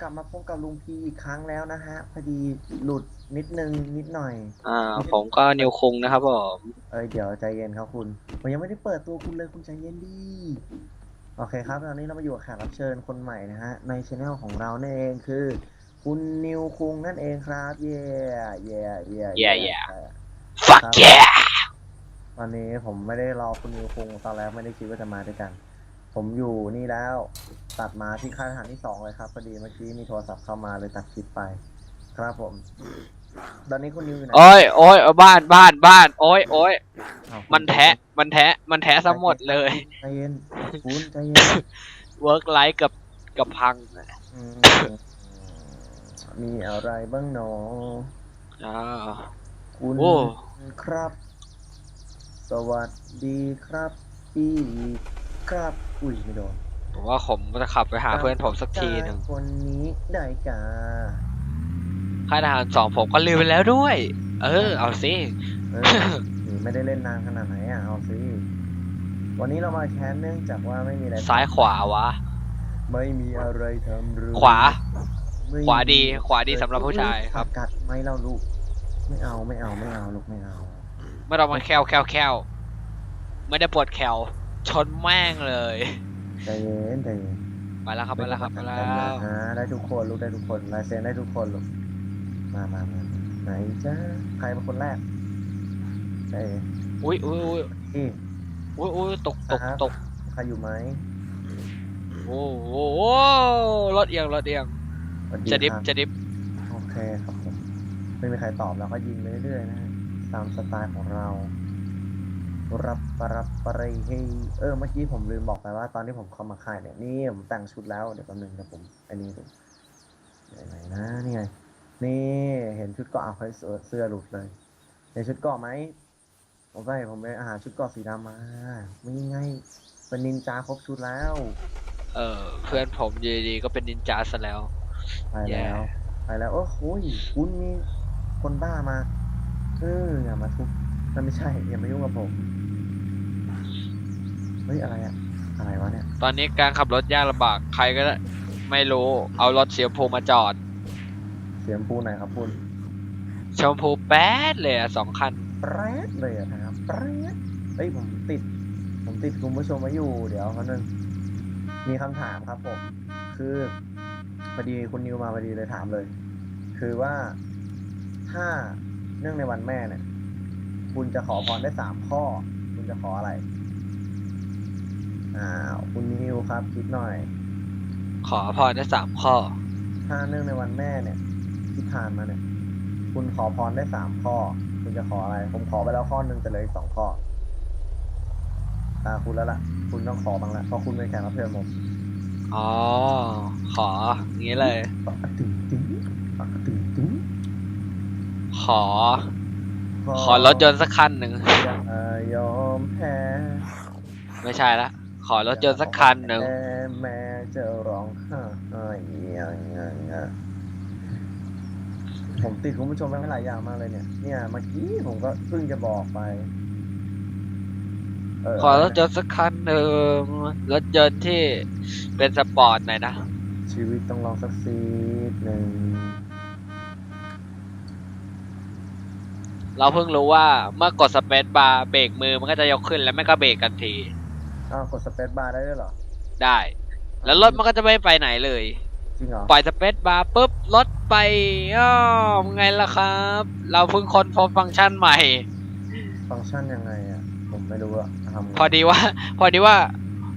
กลับมาพบกับลุงพีอีกครั้งแล้วนะฮะ พอดีหลุดนิดนึงนิดหน่อย อ่า ผมก็นิวคุงนะครับผมเอ้ยเดี๋ยวใจเย็นครับคุณผมยังไม่ได้เปิดตัวคุณเลยคุณใจเย็นดีโอเคครับตอนนี้เรามาอยู่กับแขกรับเชิญคนใหม่นะฮะ ในช anel ของเรานั่นเองคือ คุณนิวคุงนั่นเองครับ เย่เย่เย่ Yeah, yeah fuck yeah ตอนนี้ผมไม่ได้รอคุณนิวคุงตอนแรกไม่ได้คิดว่าจะมาด้วยกัน ผมอยู่นี่แล้ว ตัดมาที่ค่ายทหารที่สองเลยครับพอดีเมื่อกี้มีโทรศัพท์เข้ามาเลยตัดคลิปไป ครับผม ตอนนี้คุณนิวอยู่ไหนโอ้ยโอ้ยเอาบ้านบ้านบ้านโอ้ยโอ้ยอ้าวคุณมันแทะ มันแทะ มันแทะซะหมดเลย ใจเย็นคุณใจเย็น เวิร์กไลฟ์กับกับพังอืมมีอะไรบ้างหนอ อ่า คุณโอ้ ครับ สวัสดีครับ พี่ ครับอุ้ยไม่โดนผมว่าผมจะขับไปหาเพื่อนผมสักทีหนึ่งคนนี้ได้กาค่ายทหารสองผมก็ลืมไปแล้วด้วย เออ เอาสิเออนี่ไม่ได้เล่นนานขนาดไหนอะ เอาสิ วันนี้เรามาแค้นเนื่องจากว่าไม่มีอะไร ซ้ายขวาวะ ไม่มีอะไรทำหรือขวาไม่มีขวาดี ขวาดีสำหรับผู้ชายครับ กัดไหมเราลูก ไม่เอาไม่เอาไม่เอาลูกไม่เอา ไม่ต้องมาแคลแคลแคลไม่ได้ปวดแคล ชนแม่งเลย ใจเย็นใจเย็นไปแล้วครับไปแล้วครับไปแล้กันนะวฮะได้ทุกคนลูกได้ทุกคนลายเซ็นได้ทุกคนลูกมามามาไหนจ้าใครเป็นคนแรกเอ้ยอุ้ยอุ้ยอุ้ยพี่อุ้ยอุ้ยตกตกครับตกใครอยู่ไหมโอ้โหรถเอียงรถเอียงสวัสจะดิฟครับจะดิฟโอเคครับผมไม่มีใครตอบแล้วก็ยิงไปเรื่อยๆนะฮะตามสไตล์ของเรา รับปรับปรีเฮเออ เมื่อกี้ผมลืมบอกไปว่าตอนที่ผมเข้ามาค่ายเนี่ยนี่ผมแต่งชุดแล้ว เดี๋ยวแป๊บนึงเดี๋ยวผม อันนี้ดูไหนนะนี่ไง นี่เห็นชุดเกาะอะเฮ้ยเสื้อเสื้อหลุดเลยเห็นชุดเกาะไหมผมก็เห็นผมไปหาชุดเกาะสีดำมาไม่ไงเป็นนินจาครบชุดแล้ว เออ เพื่อนผมยดีๆก็เป็นนินจาซะแล้วไปแล้วไปแล้วโอ้โหคุณมีคนบ้ามาเอออย่ามาทุบนั่นไม่ใช่อย่ามายุ่งกับผม ฮ้ยอะไรอะอะไรวะเนี่ย ตอนนี้การขับรถยากลำบากใครก็ไม่รู้เอารถเสียมพูมาจอด เสียงปูไหนครับคุณชมพูแป๊ดเลยอะสองคัน แปรดเลยอะนะครับแปรดเฮ้ยผมติด ผมติดคุณผู้ชมไว้อยู่ เดี๋ยวเขานึงมีคำถามครับผม คือพอดีคุณนิวมาพอดีเลยถามเลย คือว่าถ้าเนื่องในวันแม่เนี่ย คุณจะขอพรได้สามข้อ คุณจะขออะไร อ้าวคุณนิวครับคิดหน่อย ขอพรได้สามข้อ ถ้าเนื่องในวันแม่เนี่ย ที่ผ่านมาเนี่ย คุณขอพรได้สามข้อ คุณจะขออะไร ผมขอไปแล้วข้อหนึ่งแต่เหลยอีกสองข้อตาคุณแล้วล่ะ คุณต้องขอบ้างละเพราะคุณเป็นแขกรับเชิญผมอ๋อ ขออย่างนี้เลยปะตึงตึงปะตึงตึงขอ ขอรถยนต์สักคันหนึ่งอย่ายอมแพ้ ไม่ใช่ละ ขอรถยนต์สักคันหนึ่งแม่จะร้องไห้ยังไงอะผมติดคุณผู้ชมไว้หลายอย่างมากเลยเนี่ย เนี่ยเมื่อกี้ผมก็เพิ่งจะบอกไปขอรถยนต์สักคันหนึ่งรถยนต์ที่เป็นสปอร์ตหน่อยนะ ชีวิตต้องลองสักซีดหนึ่งเราเพิ่งรู้ว่าเมื่อกดสเปซบาร์เบรกมือมันก็จะยกขึ้นแล้วไม่ก็เบรกกันที อ้าวกดสเปซบาร์ได้ด้วยเหรอได้ แล้วรถมันก็จะไม่ไปไหนเลย จริงเหรอปล่อยสเปซบาร์ปุ๊บรถไปอ้าวไงล่ะครับ เราเพิ่งค้นพบฟังก์ชันใหม่ ฟังก์ชันยังไงอะ ผมไม่รู้อะทำไงพอดีว่า พอดีว่า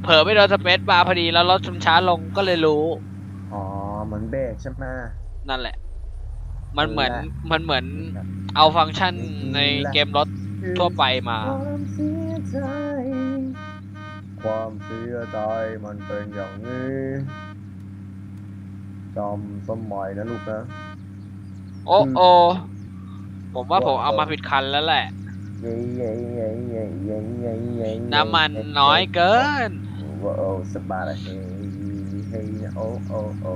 เผลอไม่โดนสเปซบาร์พอดีแล้วรถชุมช้าลงก็เลยรู้ อ๋อเหมือนเบรกใช่ไหม นั่นแหละ มันเหมือนนั่นแหละมันเหมือน เอาฟังก์ชันในเกมรถทั่วไปมา ความเสียใจ ความเสียใจมันเป็นอย่างนี้จำสมัยนะลูกนะ โอ้โอผมว่าผมเอามาผิดคันแล้วแหละเย้เย้เย้เย้เย้เย้เย้น้ำมันน้อยเกินว้าวสบายเลยเฮ้ยเฮ้ยโอ้โอ้โอ้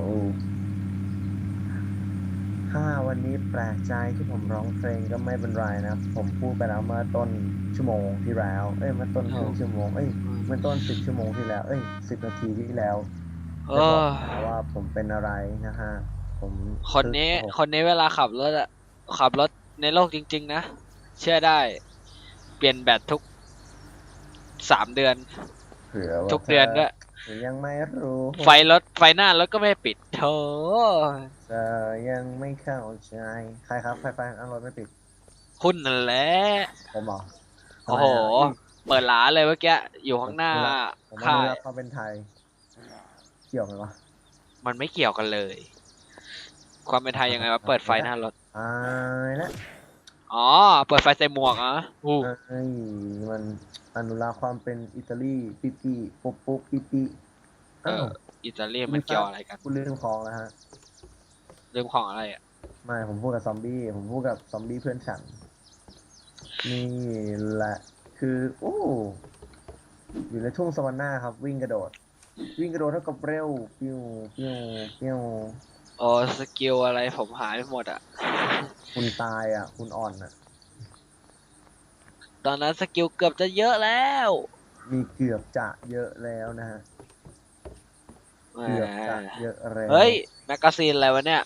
ถ้าวันนี้แปลกใจที่ผมร้องเพลงก็ไม่เป็นไรนะ ผมพูดไปแล้วเมื่อต้นชั่วโมงที่แล้ว เอ้ยเมื่อต้นครึ่งชั่วโมง เอ้ย เมื่อต้นสิบชั่วโมงที่แล้ว เอ้ยสิบนาทีที่แล้วเอจะบออกนะว่าผมเป็นอะไรนะฮะ ผมคนนี้ผมคนนี้เวลาขับรถอะขับรถในโลกจริง ๆ นะ เชื่อได้ เปลี่ยนแบตทุกสามเดือน เผื่อว่าทุกเดือนด้วย เธอยังไม่รู้ไฟรถไฟหน้ารถก็ไม่ปิดโธ่เธอยังไม่เข้าใจ ใครครับไฟไฟอันรถไม่ปิด คุณนั่นแหละ ผมเหรอโอ้โห เปิดร้านเลยเมื่อกี้อยู่ข้างหน้าผมไม่ค่ายได้รับความเป็นไทย เกี่ยวไหมวะ มันไม่เกี่ยวกันเลย ความเป็นไทยยังไงวะเปิดไฟหน้ารถอายแล้วอ๋อ เปิดไฟใส่หมวกเหรอะอู้ เอ้ยมันอนุรักษ์ความเป็นอิตาลีปิปีปุ๊บปุ๊บปิปีเอออิตาลีมันเกี่ยวอะไรกันคุณลืมของแล้วฮะเรื่องของอะไรอะไม่ผมพูดกับซอมบี้ ผมพูดกับซอมบี้เพื่อนฉัน นี่แหละ คือ โอ้อยู่ในทุ่งสวรรค์หน้าครับ วิ่งกระโดด วิ่งกระโดดเท่ากับเร็วปิ้วปิ้วปิ้วโอ้สกิลอะไรผมหายไปหมดอะ คุณตายอะ คุณอ่อนอะ ตอนนั้นสกิลเกือบจะเยอะแล้ว มีเกือบจะเยอะแล้วนะฮะเกือบจะเยอะแล้วเฮ้ยแมกกาซีนอะไรวะเนี่ย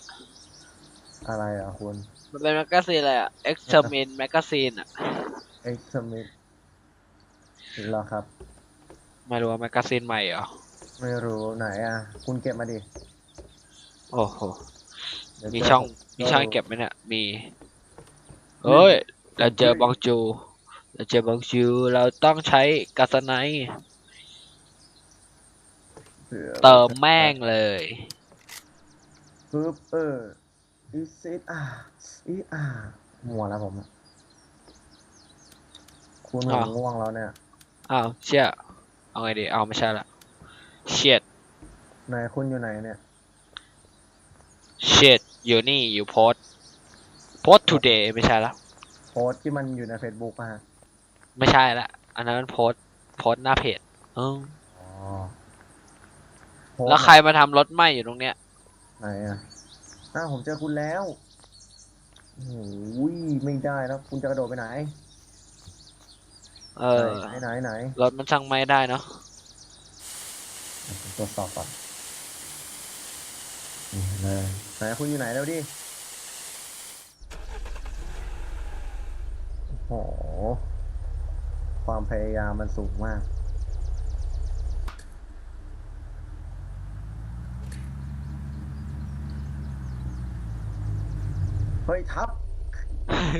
อะไรอะคุณ มันเป็นแมกกาซีนอะไรอะ Extermin แมกกาซีนอะเอ็กซ์มิด เหรอครับ ไม่รู้ว่าแมกกาซีนใหม่เหรอ ไม่รู้ไหนอะ คุณเก็บมาดิ โอ้โห เดี๋ยวมีเจช่องผมมีช่องเก็บไหมเนี่ย มี เฮ้ย เราเจอบองจู เราเจอบองจู เราต้องใช้กาสไนท์ผื่อเติมแม่งเลย ปึ๊บเอออีซิดอ่าอีอ่ามัวแล้วผมอะคุณผมอ้าวง่วงแล้วเนี่ย อ้าวเชี่ยเอาไงดีเอาไม่ใช่ละเชียดไหนคุณอยู่ไหนเนี่ย เชียดอยู่นี่อยู่โพสโพส today ไม่ใช่ละโพสต์ที่มันอยู่ใน Facebook ป่ะฮะไม่ใช่ละอันนั้นมันโพสต์โพสต์หน้าเพจเอออ๋อโพสต์แล้วใครมาทำรถไหม้อยู่ตรงเนี้ย ไหนอะอ้าวผมเจอคุณแล้วโอ้ยไม่ได้แล้ว คุณจะกระโดดไปไหน เออ ไหนไหนไหนรถมันช่างไหม้ได้เนาะผมตรวจสอบก่อนนี่เลยไหนคุณอยู่ไหนแล้วดิโอ้โห ความพยายามมันสูงมาก เฮ้ย ทับอ้าย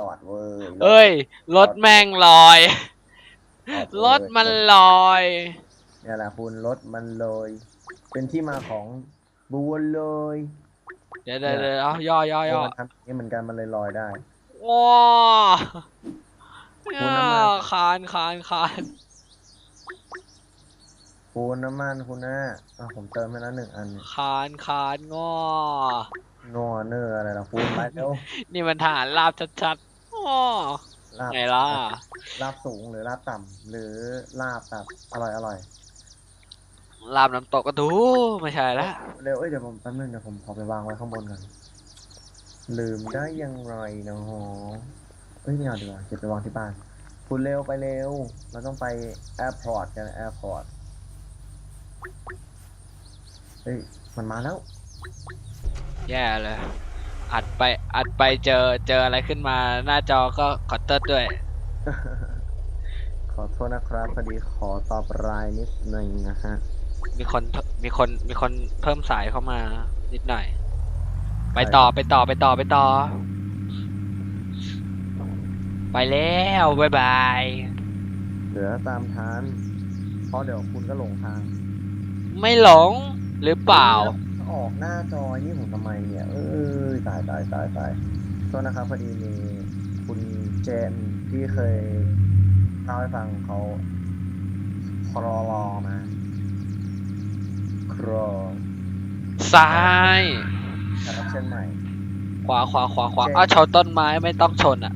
หลอดเว้ยเอ้ย รถแม่งลอยหลอดรเว้ยถมันลอยเนี่ยแหละคุณรถมันเลยเป็นที่มาของบัวเลยเดี๋ยวเดี๋ยวเดี๋ยวเอาย่อย่อย่อมันทำอย่างนี้เหมือนกันมันเลยลอยได้ว้าคุณน้ำมันคานคานคานคุณน้ำมันคุณหน้าอะผมเติมให้แล้วหนึ่งอัน คานคานง้อนัวเนอร์อะไรล่ะคุณไปเร็วนี่มันฐานลาบชัดๆอ้อ ลาบไงล่ะ ลาบสูงหรือลาบต่ำหรือลาบแบบอร่อยอร่อยลาบน้ำตกก็ดูไม่ใช่ละเร็วเอ้ยเดี๋ยวผมแป๊บนึงเดี๋ยวผมขอไปวางไว้ข้างบนก่อนลืมได้อยังไงนะฮะเอ้ยไม่เอาดีกว่าเก็บไปวางที่บ้าน คุณเร็วไปเร็ว เราต้องไปแอร์พอร์ตกันแอร์พอร์ตเฮ้ยมันมาแล้ว แย่เลย อัดไปอัดไปเจอเจออะไรขึ้นมาหน้าจอก็ขอเติร์ดด้วย ขอโทษนะครับพอดีขอตอบรายนิดหนึ่งนะฮะ มีคนมีคนมีคนเพิ่มสายเข้ามานิดหน่อย ไปต่อไปต่อไปต่อไปต่อ ไปแล้วบ๊ายบายเหลือตามทานเพราะเดี๋ยวคุณก็หลงทาง ไม่หลงหรือเปล่า ออกหน้าจอนี่ผมทำไมเนี่ย เอ้ยตายตายตายตายโทษนะครับพอดีมีคุณเจนที่เคยเล่าให้ฟังเขาครอรอมาครอซ้ายแคปชั่นใหม่ ขวาขวาขวาขวาเจ๊อ้าวชนต้นไม้ไม่ต้องชนอะ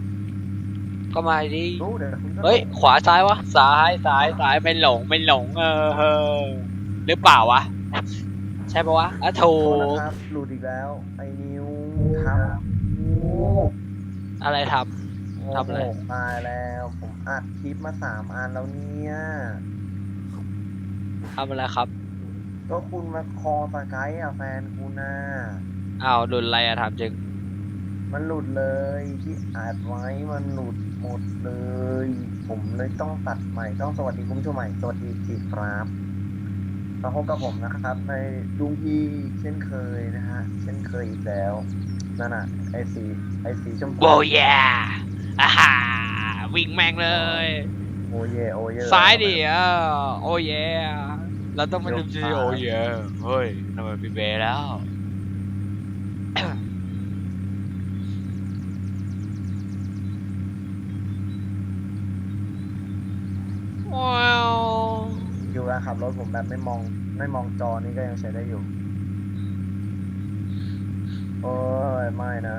ก็มาดิรู้เดี๋ยวคุณก็เฮ้ยหลงขวาซ้ายวะซ้ายซ้ายซ้ายไม่หลงไม่หลง เออเออหรือเปล่าวะ ใช่ปะวะอะถูโทษกนะครับ หลุดอีกแล้ว ไอ้นิวครับอะไรทโอ้ทำอะไรโหตายแล้ว ผมอัดคลิปมาสามอันแล้วเนี่ยำทำอะไรครับก็คุณมาคอสกายอะแฟนคุณน่ะอ้าวหลุดอะไรอะถามจริงมันหลุดเลยที่อัดไว้มันหลุดหมดเลย ผมเลยต้องตัดใหม่ ต้องสวัสดีคุณผู้ชมใหม่ สวัสดีอีกครับ มาพบกับผมนะครับในดุงพีเช่นเคยนะฮะเช่นเคยอีกแล้วนั่นน่ะไอสีไอสีชมพูโอ้ยอ่าฮ่าวิ่งแม่งเลย โอเยโอเยซ้ายดิเออโอ้ยเราต้องมาลืมชื่อโอ้ยเฮ้ยทำไมพี่เบย์แล้วว้าว อยู่แล้ว ขับรถผมแบบไม่มอง ไม่มองจอนี่ก็ยังใช้ได้อยู่ โอ้ยไม่นะ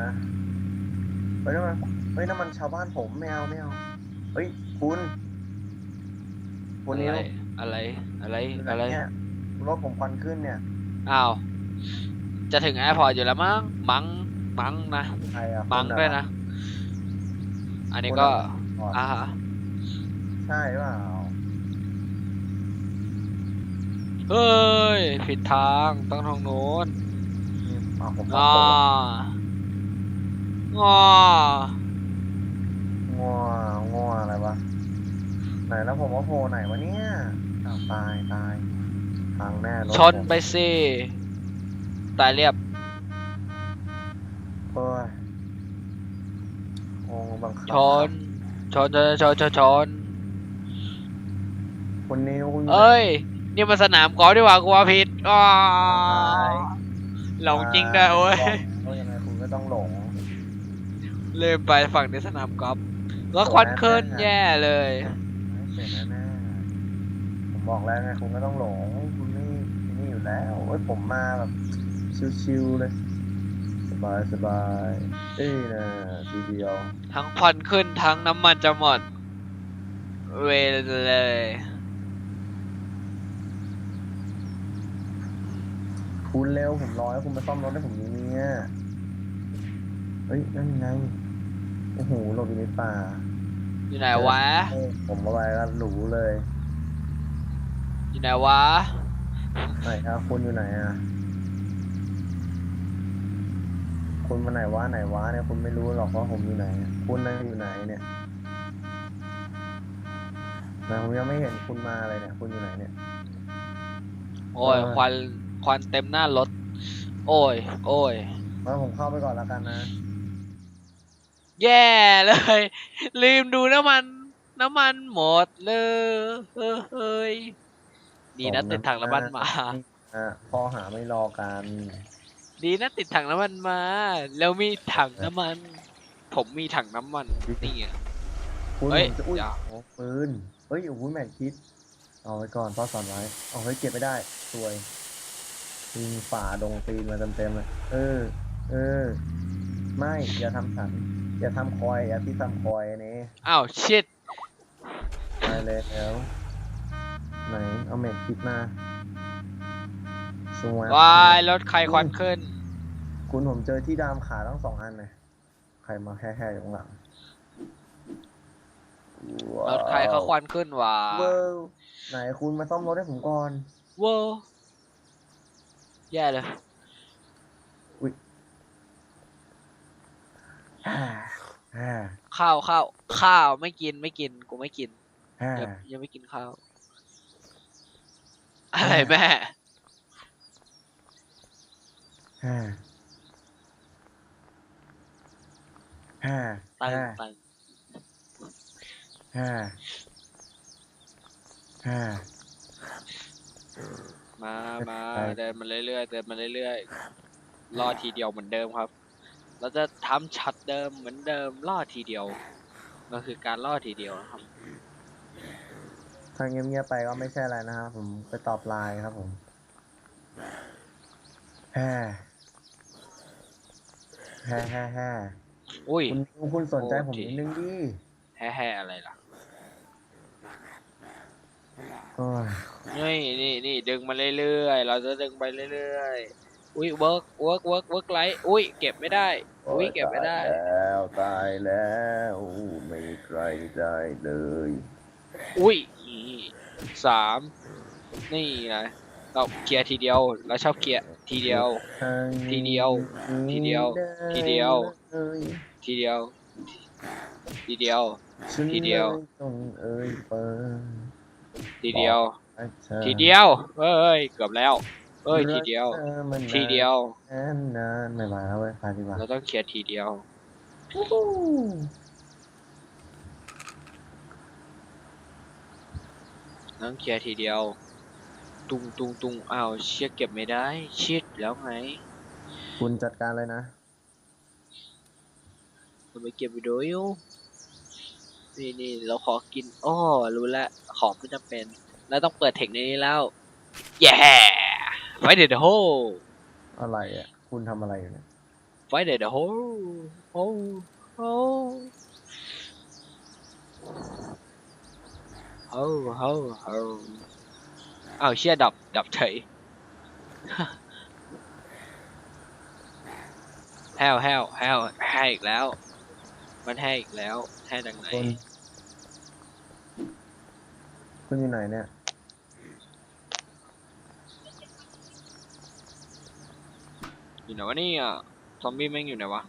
เฮ้ยนั่นมันเฮ้ยนั่นมันชาวบ้านผมไม่เอาไม่เอาเฮ้ยคุณคุณอะนิ้วไรอะไรอะไรอยู่ไหนอะไรเนี่ยรถผมควันขึ้นเนี่ยอ้าวจะถึงแอร์พอร์ตอยู่แล้วมั้งมั้งมั้งนะใครอะมั้งคุณอะด้วยนะ อันนี้ก็อ๋ออ่าฮะใช่เปล่า เฮ้ย ผิดทางต้องทางโน้นนี่อะผมงขับอตรงงองัวงัวอะไรวะไหนแล้วผมว่าโผล่ไหนวะเนี่ยอ้าวตายตายทางแน่รถชนผมไปสิตายเรียบเฮ้ยโอ้บังคับชนชนชนชนชนชนคุณนิวคุณเอ้ย นี่มันสนามกอล์ฟดีกว่ากูว่าผิดอ๋อตายหลงจริงด้วยโอ้ยหลงยังไงคุณก็ต้องหลงลืมไปฝั่งในสนามกอล์ฟแล้วควันขึ้นแย่เลยเสร็จแน่ๆผมบอกแล้วไงคุณก็ต้องหลงคุณไม่นี่อยู่แล้วเอ้ยผมมาแบบชิวๆเลยสบายสบายเอ้ยนะทีเดียว ทั้งควันขึ้นทั้งน้ำมันจะหมดเวเลย คุณเร็วผมรอให้คุณมาซ่อมรถให้ผมนี้เนี่ยเฮ้ยนั่นไงโอ้โหหลบอยู่ในป่าอยู่ไหนวะ เออผมเอาไปก็หรูเลยอยู่ไหนวะ ไหนครับคุณอยู่ไหนอะคุณมาไหนวะไหนวะเนี่ยคุณไม่รู้หรอกว่าผมอยู่ไหนอะคุณนั่งอยู่ไหนเนี่ยนะผมยังไม่เห็นคุณมาเลยเนี่ย คุณอยู่ไหนเนี่ย โอ้ยเอควัน ควันเต็มหน้ารถ โอ้ย โอ้ยมาผมเข้าไปก่อนแล้วกันนะ แย่เลย ลืมดูน้ำมัน น้ำมันหมดเลยเฮ้ยดีนะสมติดถังน้ำมันมาอะพ่อหาไม่รอกัน ดีนะติดถังน้ำมันมา แล้วมีถังน้ำมัน ผมมีถังน้ำมันนี่ไงคุณเฮ้ยผมจะอุ้ยอย่าโอ้ปืนเฮ้ยโอ้โหแมนคิด เอาไว้ก่อนพ่อสอนไว้ เอาเฮ้ยเก็บไม่ได้สวย ปีนฝ่าดงปีนมาเต็มๆเลยเออ เออ ไม่อย่าทำฉันอย่าทำคอยอย่าที่ทำคอยอันนี้อ้าวชิดไปเลยแล้ว ไหนเอาแมนคิดมาสวยวายรถใครควันขึ้น คุณผมเจอที่ดามขาทั้งสองอันเลยใครมาแห่ๆอยู่ข้างหลังรถใครเขาควันขึ้นวะเว้าวไหนคุณมาซ่อมรถให้ผมก่อน เว้าว แย่เลยฮ่าฮ่าข้าวข้าวข้าวไม่กินไม่กิน กูไม่กินฮ่ายังยังไม่กินข้าวอะไรแม่ฮ่าฮ่าตังฮ่าตังฮ่าฮ่า มามาไปเดินมาเรื่อยๆเดินมาเรื่อยๆรอทีเดียวเหมือนเดิมครับ เราจะทำช็อตเดิมเหมือนเดิมล่อทีเดียวก็คือการล่อทีเดียวนะครับทางเงียบๆไปก็ไม่ใช่อะไรนะครับผมไปตอบไลน์ครับผมฮ่าฮ่าฮ่าฮ่าอุ้ยคุณคุณสนใจผมโอเคนิดนึงดิแฮ่แฮ่อะไรล่ะ โอ้ยนี่นี่นี่ดึงมาเรื่อยๆ เราจะดึงไปเรื่อยๆ อุ้ยเวิร์กเวิร์กเวิร์กเวิร์กไลท์อุ้ยเก็บไม่ได้ อุ้ยเก็บไม่ได้ ตายแล้วตายแล้วไม่มีใครได้เลย อุ้ยนี่สามนี่ไงเราเคลียร์ทีเดียว เราชอบเคลียร์ทีเดียว ทีเดียวทีเดียวทีเดียว ทีเดียว ทีเดียว ทีเดียวต้องเอ่ยเปิด ทีเดียวรักธอทีเดียว เอ้ย เกือบแล้ว เอ้ย ทีเดียวรักธอมานานทีเดียวแสนนานไม่มาแล้วเว้ยพาดีกว่าเราต้องเคลียร์ทีเดียวต้องเคลียร์ทีเดียว ตุงตุงตุงอ้าวเชี่ยเก็บไม่ได้ ชิดแล้วไง คุณจัดการเลยนะผมไปเก็บวิดีโออยู่นี่นี่เราขอกิน อ้อ รู้แล้ว ของไม่จำเป็น แล้วต้องเปิดเทคในนี้แล้ว แย่ไฟเดดโฮอะไรอะ คุณทำอะไรอยู่เนี่ยไฟเดดโฮโอ้โอ้โอ้โอ้โอ้อ้าวเชี่ยดับดับเฉยแห้วแห้วแห้วแห้วอีกแล้ว มันแห้วอีกแล้วแห้วดังไหน คุณคุณอยู่ไหนเนี่ย อยู่ไหนวะเนี่ยซอมบี้แม่งอยู่ไหนวะ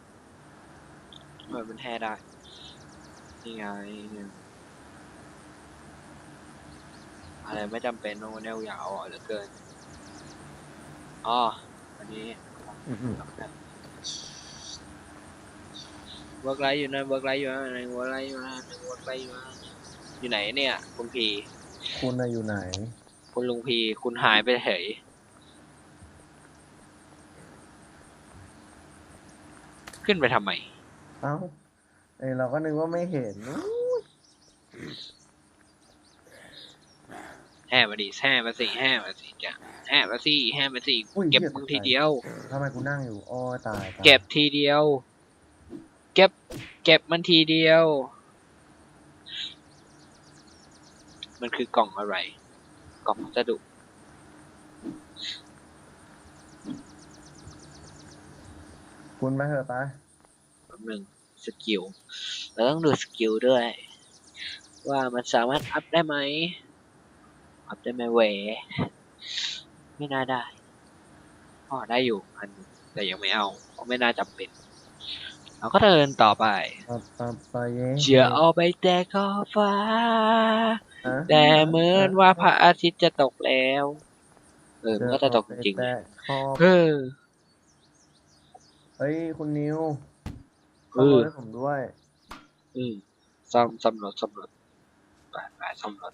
เออมันแห่ได้นี่ไงเนี่ยอะไรไม่จำเป็นต้องแนวยาวอะเหลือเกินอ๋ออันนี้อืมเวิร์กไลท์อยู่นั่นเวิร์กไลท์อยู่นั่นเวิร์กไลท์อยู่นั่นเวิร์กไลท์อยู่นั่นอยู่ไหนเนี่ยคุณพีๆ คุณน่ะอยู่ไหน คุณลุงพีคุณหายไปเฉยขึ้นไปทำไม เอ้าเอ้ยเราก็นึกว่าไม่เห็นอู้แห่มาดิแห่มาสิแห่มาสิจ้ะแห่มาสิแห่มาสิอุ้ยเก็บหี้ยมึงทีเดียว ทำไมกูนั่งอยู่อ้อตายตาย เก็บทีเดียว เก็บ เก็บมันทีเดียว มันคือกล่องอะไร กล่องพัสดุคุณไปเถอะไปแป๊บหนึงสกิลเราต้องดูสกิลด้วย ว่ามันสามารถอัพได้ไหม อัพได้ไหมเวยไม่น่าได้อ๋อได้อยู่อันหนึ่งแต่ยังไม่เอาเพราะไม่น่าจำเป็นเราก็เดินต่อไปปะปะปะเย้จะออกไปแต่ขอบฟ้าฮะแต่เหมือนว่าพระอาทิตย์จะตกแล้ว เออมันก็จะตกจริงเอไปแตะขอบๆเออเฮ้ย คุณนิวเอเข้าอมาให้ผมด้วยอืมซ่อมซ่อมรถซ่อมรถไปไปซ่อมรถ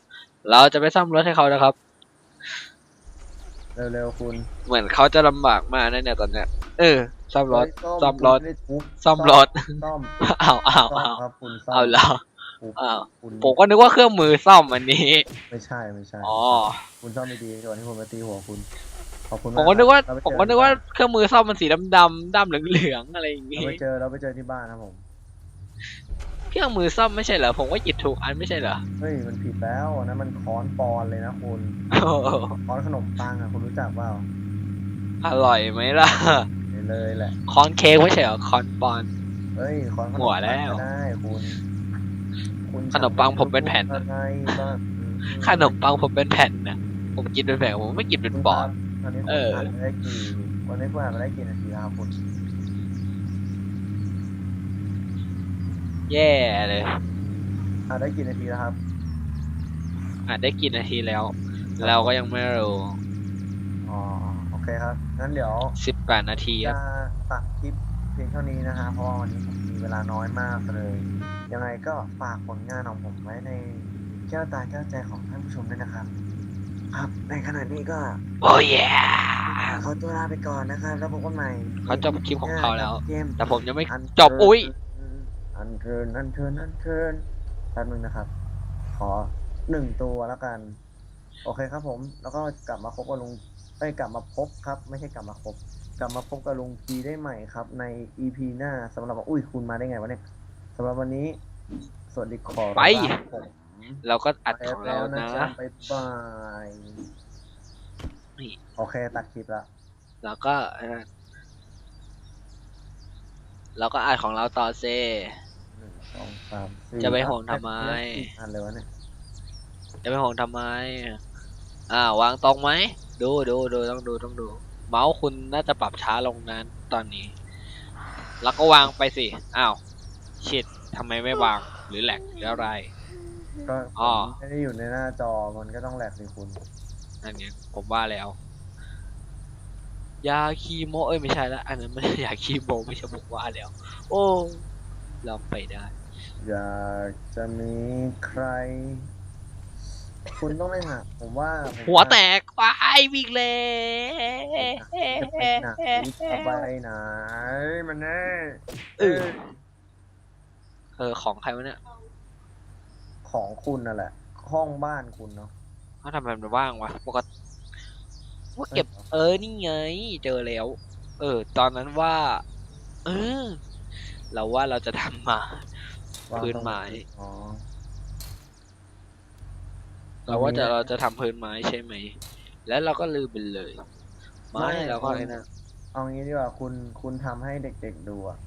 เราจะไปซ่อมรถให้เขานะครับ เร็วๆคุณ เหมือนเขาจะลำบากมากนะเนี่ยตอนเนี้ย เออซ่อมรถเฮ้ยซ่อมรถคุณไได้ทุบซ่อมรถซ่อมอ้าวอ้าวซ่อมอ้าวครับคุณซ่อมเอาเหร อทุบอ้าวคุณผมก็นึกว่าเครื่องมือซ่อมอันนี้ ไม่ใช่ไม่ใช่ อ๋อ คุณซ่อมไม่ดีก่อนที่ผมมาตีหัวคุณ ขอบคุณผมก็นึกว่า เรไปผมเจอก็นึกว่าเครื่องมือซ่อมมันสีดำดำๆดำเหลืองๆอะไรอย่างเรางี้ ไปเจอเราไปเจอที่บ้านครับผม เครื่องมือซ่อมไม่ใช่เหรอ ผมว่าหยิบถูกอันไม่ใช่เหรอเฮ้ยมันผิดแล้วอันนั้นมันค้อนปอนเลยนะคุณโอ้โหค้อนขนมปังอะคุณรู้จักเปล่าอร่อยไหมล่ะนี่เลยแหละ คอนเค้กไม่ใช่เหรอ คอนปอน เฮ้ยค้อนขนมหัวปังแล้ว ก็ได้คุณคุณ ขนมปังผมเป็นแผ่นอะไรบ้างขนมปังผมเป็นแผ่นนะผมกินเป็นแผ่นผมไม่กินเป็นปอนด์ตอนนี้คุณเออผ่านไปได้กี่วันนี้คุณผ่านไปได้กี่นาทีแล้วครับคุณแย่เลยอ่าได้กี่นาทีแล้วครับอะได้กี่นาทีแล้ว เราก็ยังไม่รู้อ๋อโอเคครับงั้นเดี๋ยวสิบแปดนาทีคจะรับตัดคลิปเพียงเท่านี้นะฮะเพราะว่าวันนี้ผมมีเวลาน้อยมากเลย ยังไงก็ฝากผลงานของผมไว้ในแก้วตาแก้วใจของท่านผู้ชมด้วยนะครับ ครับ ในขณะนี้ก็โอ้ยขอตัวลาไปก่อนนะครับ แล้วพบกันใหม่เขาจบคลิปของเขาแล้ว เกมแต่ผมยังไม่อันจบอุ้ยอันเทินอันเทินอันเทินแป๊บนึงนะครับ ขอหนึ่งตัวแล้วกัน โอเคครับผม แล้วก็กลับมาพบกับลุงเอ้ยกลับมาพบครับ ไม่ใช่กลับมาพบ กลับมาพบกับลุงพีได้ใหม่ครับ ใน EP หน้าสำหรับว่าอุ้ยคุณมาได้ไงวะเนี่ยสำหรับวันนี้ สวัสดีขอไป ลาผมเราก็อัดไปของแล้เราวนะนะ จ๊ะบ๊ายบายนี่ โอเคตัดคลิปละแล้วก็เอ่อเราก็อัดของเราต่อเซ หนึ่งสองสามสี่จะไปห่วงทำไมอะอันเลยวะเนี่ยจะไปห่วงทำไม อ่าวางตรงไหม ดูดูดูต้องดูต้องดู เมาส์คุณน่าจะปรับช้าลงนั้นตอนนี้ แล้วก็วางไปสิ อ้าว ชิดทำไมไม่วางหรือแหลกหรืออะไร ก็ผอ๋อมไม่ได้อยู่ในหน้าจอมันก็ต้องแหลกสิคุณ นั่นไงผมว่าแล้ว ยาคีโมเอ้ยไม่ใช่ละอันนั้นไม่ใช่ยาคีโมไม่ใช่ผมว่าแล้ว โอ้ลองไปได้ อยากจะมีใคร คุณต้องไม่หักผมว่าผมหัวแตกว้ายวิ่งเลยจะไปไหนจะไปไหนมันแน่เออ เออของใครวะเนี่ยของคุณนั่นแหละ ห้องบ้านคุณเนาะเขาทำไมมันว่างวะปกติว่าเก็บ เออนี่ไง เจอแล้ว เออ ตอนนั้นว่า เออ เราว่าเราจะทำมาวางพื้นตรงไม้อ๋อเราว่าจะตรงนี้เราจะทำพื้นไม้ใช่ไหม แล้วเราก็ลืมไปเลย ไม้ไม่เราก็คุณไอ้นะ เอางี้ดีกว่าคุณคุณทำให้เด็กๆดูอะ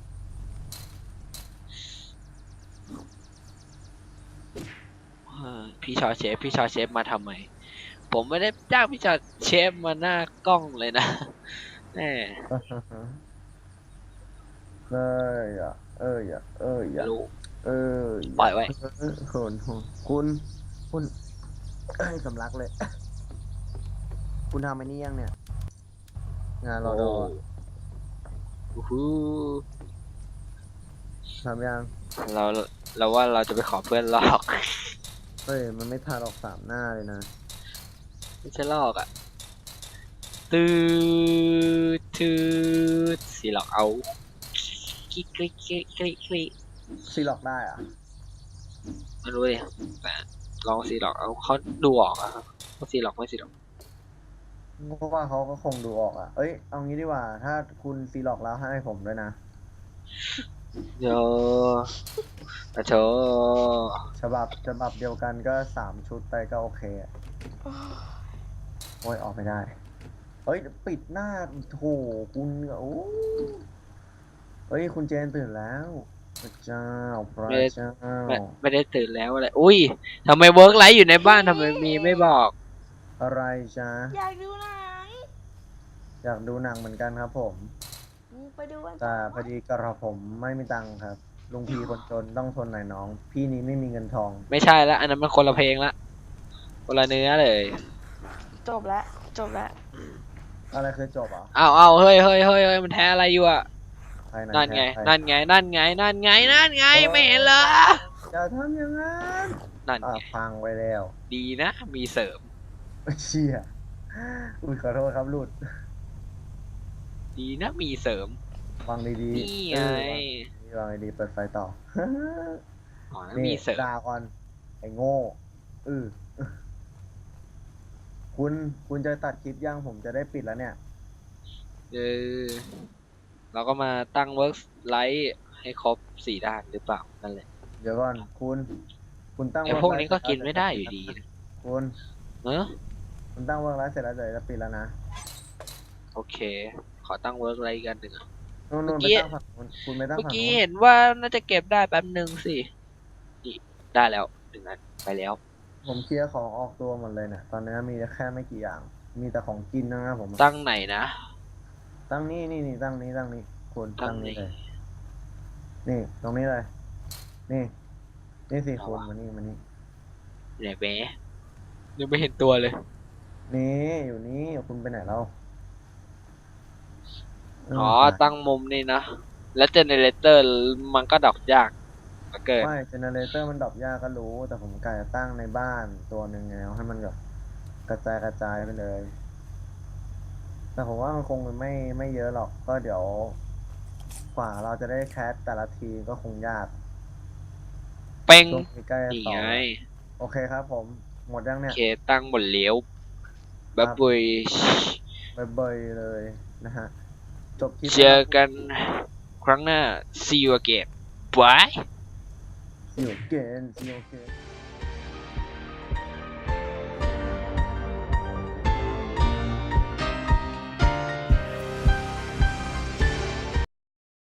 เออ พี่ชอเชฟ พี่ชอเชฟมาทำไม ผมไม่ได้จ้างพี่ชอเชฟมาหน้ากล้องเลยนะแหมเอ้ยอะเอ้ยอะเอ้ยอะรู้ เอ้ยปล่อยไว้เออคุณคุณคุณเอ้ยสำลักเลย คุณทำไอ้นี่ยังเนี่ย งานรอดอโอ้โหทำยัง เราเราว่าเราจะไปขอเพื่อนลอก เฮ้ย มันไม่ทาออกสามหน้าเลยนะ ไม่ใช่ลอกอะตืดตืดสีหลอกเอาคลิกคลิกคลิกคลิกคลิกซีล็อกได้อะไม่รู้เลยแต่ลองสีหลอกเอาเขาดูออกอะครับว่าสีหลอกไม่สีหลอกเพราะว่าเขาก็คงดูออกอะเอ้ย เอางี้ดีกว่า ถ้าคุณซีล็อกแล้วให้ผมด้วยนะ โยอะโถฉบับฉบับเดียวกันก็สามชุดไปก็โอเคอะโอ้ยออกไม่ได้เอ้ยปิดหน้าโถคุณโอ้เอ้ยคุณเจนตื่นแล้วพระเจ้าพระเจ้าไม่ไม่ได้ตื่นแล้วอะไร อุ้ยทำไมเวิร์กไลท์อยู่ในบ้านทำไมมีไม่บอก อะไรจ๊ะอยากดูหนังอยากดูหนังเหมือนกันครับผม ไปดูกันแต่พอดีกระผมไม่มีตังค์ครับลุงพีคนจนต้องทนหน่อยน้อง พี่นี้ไม่มีเงินทอง ไม่ใช่ละ อันนั้นมันคนละเพลงละ คนละเนื้อเลย จบแล้วจบแล้วอะไรคือจบอะอ้าวอ้าวเฮ้ยเฮ้ยเฮ้ยเฮ้ยมันแท้อะไรอยู่อะใครนั่นไงใครนั่นไง นั่นไง นั่นไง นั่นไง ไม่เห็นเหรออย่าทำอย่างนั้นนั่นอะไงพังไปแล้ว ดีนะ มีเสริมเชี่ยอุ้ยขอโทษครับหลุด ดีนะมีเสริม วางดีๆนี่ไง เออวางดีๆเปิดไฟต่อ อ๋อนะนี่มีเสริมด่าก่อนไอ้โง่เออคุณคุณจะตัดคลิปยังผมจะได้ปิดแล้วเนี่ย เออเราก็มาตั้งเวิร์กไลท์ให้ครบสี่ด้านหรือเปล่านั่นแหละเดี๋ยวก่อน คุณ คุณตั้งไอพวกนี้ก็กินไม่ได้อยู่ดีนะคุณ เนอะคุณตั้งเวิร์กไลฟ์เสร็จแล้วเดี๋ยวจะปิดแล้วนะ โอเค ขอตั้งเวิร์กไลท์กันหนึ่งอะ นู่นนู่นเมื่อกี้ไปตั้งฝั่งนู้นคุณไปตั้งเมื่อฝั่งกี้นู้นเห็นว่าน่าจะเก็บได้แป๊บหนึ่งสินี่ได้แล้วหนึ่งอันไปแล้ว ผมเคลียร์ของออกตัวหมดเลยเนี่ยตอนนี้มีแค่ไม่กี่อย่าง มีแต่ของกินนะครับผมตั้งไหนนะ ตั้งนี่นี่นี่ตั้งนี้ตั้งนี้คุณตั้ตั้งงนี้ไหนเลย นี่ตรงนี้เลย นี่ นี่สิเอาคุณวะมานี่มานี่ไหนแหมยังไม่เห็นตัวเลย นี่อยู่นี่คุณไปไหนแล้ว อ๋อ ตั้งมุมนี่นะ แล้วเจเนเรเตอร์มันก็ดอกยากเหลือเกินไม่เจเนเรเตอร์มันดรอปยากก็รู้ แต่ผมกะจะตั้งในบ้านตัวหนึ่งไงเอาให้มันแบบกระจายกระจายไปเลย แต่ผมว่ามันคงไม่ไม่เยอะหรอกก็เดี๋ยวกว่าเราจะได้แคสแต่ละทีก็คงยากเป้งช่วงนี้ใกล้จะนี่ต่อไงโอเคครับผม หมดยังโอเนี่ยเคตั้งบนเลี้ยวแบบบุยเบยๆเลยนะฮะ จบคลิปเจอกันครั้งหน้า see you again bye อยู่เกนซีโอเค